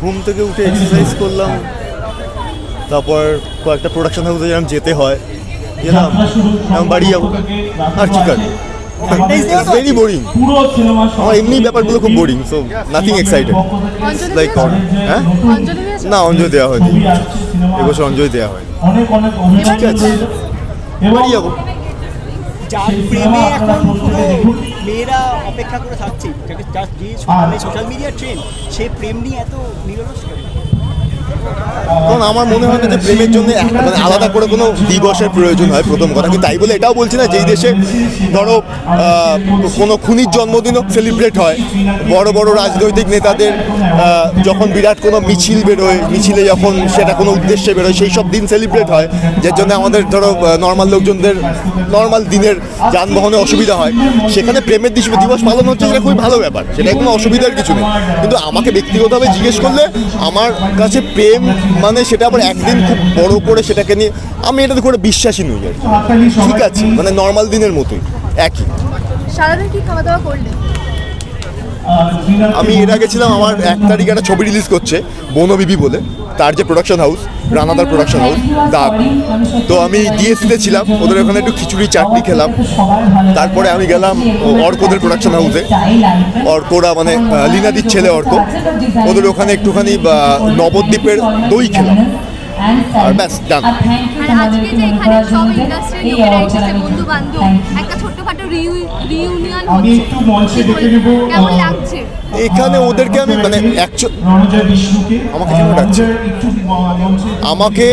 ঘুম থেকে উঠে এক্সারসাইজ করলাম। তারপর কয়েকটা প্রোডাকশন হাউসে যেরকম যেতে হয়। গেলাম বাড়ি যাব। আর কি কাজ? ভেরি বোরিং আমার এমনি ব্যাপারগুলো খুব boring so nothing excited like হ্যাঁ? না অঞ্জলি দেওয়া হয়নি। এবছর অঞ্জলি দেওয়া হয়নি। অনেক অনেক অভিনয় ঠিক আছে। বাড়ি যাব। যার প্রেমে এখন পুরো মেয়েরা অপেক্ষা করে থাকছে যে সোশ্যাল মিডিয়া ট্রেন্ড সে প্রেম নিয়ে এত নিরলস কেন? কারণ আমার মনে হয় না যে প্রেমের জন্য মানে আলাদা করে কোনো দিবসের প্রয়োজন হয় প্রথম কথা। কিন্তু তাই বলে এটাও বলছি না, যেই দেশে ধরো কোনো খুনির জন্মদিনও সেলিব্রেট হয়, বড় বড় রাজনৈতিক নেতাদের যখন বিরাট কোনো মিছিল বেরোয়, মিছিলে যখন সেটা কোনো উদ্দেশ্যে বেরোয়, সেই সব দিন সেলিব্রেট হয়, যার জন্য আমাদের ধরো নর্মাল লোকজনদের নর্মাল দিনের যানবাহনে অসুবিধা হয়। সেখানে প্রেমের দিস- দিবস পালন হচ্ছে সেটা খুবই ভালো ব্যাপার, সেটা কোনো অসুবিধার কিছু নেই। কিন্তু আমাকে ব্যক্তিগতভাবে জিজ্ঞেস করলে, আমার কাছে প্রেম মানে সেটা আবার একদিন খুব বড় করে সেটাকে নিয়ে আমি এটাতে করে বিশ্বাসী নই আর ঠিক আছে মানে নর্মাল দিনের মতোই একই। সারাদিন কি খাওয়া দাওয়া করলে আমি এর আগে ছিলাম আমার এক তারিখ একটা ছবি রিলিজ করছে বনবিবি বলে। তার যে প্রোডাকশন হাউস রানাদার প্রোডাকশন হাউস দাগ তো আমি ডিএসসিতে ছিলাম ওদের ওখানে একটু খিচুড়ি চাটনি খেলাম। তারপরে আমি গেলাম অর্কদের প্রোডাকশন হাউসে অর্করা মানে লীনাদির ছেলে অর্ক। ওদের ওখানে একটুখানি নবদ্বীপের দই খেলাম। আর ব্যাস, done. এখানে আমি একটু মঞ্চে ডেকে? কেমন লাগছে? ওদেরকে আমি মানে অ্যাকচুয়াল আমাকে কেন ডাকছে? আমাকে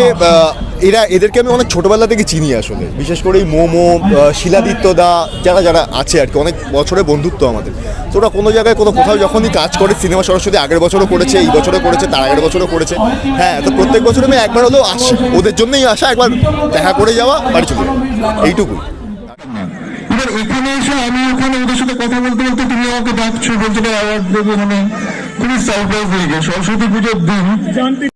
এরা এদেরকে আমি অনেক ছোটবেলা থেকে চিনি আসলে। বিশেষ করে এই মোমো আহ, শিলাদিত্য দা যারা যারা আছে আর কি অনেক বছরের বন্ধুত্ব আমাদের। তো ওরা কোনো জায়গায় কোনো কোথাও যখনই কাজ করে সিনেমা সরস্বতী আগের বছরও করেছে এই বছরও করেছে তার আগের বছরও করেছে। হ্যাঁ তো প্রত্যেক বছর আমি একবার হলেও আসি। ওদের জন্যই আসা একবার দেখা করে যাওয়া বাড়ি চলে যাওয়া। এইটুকুই। এখানে এসে আমি ওখানে ওদের সাথে কথা বলতে বলতে তুমি আমাকে ডাকছো, বলছো অ্যাওয়ার্ড দেবে মানে খুবই সারপ্রাইজ হয়ে গেছে। সরস্বতী পুজোর দিন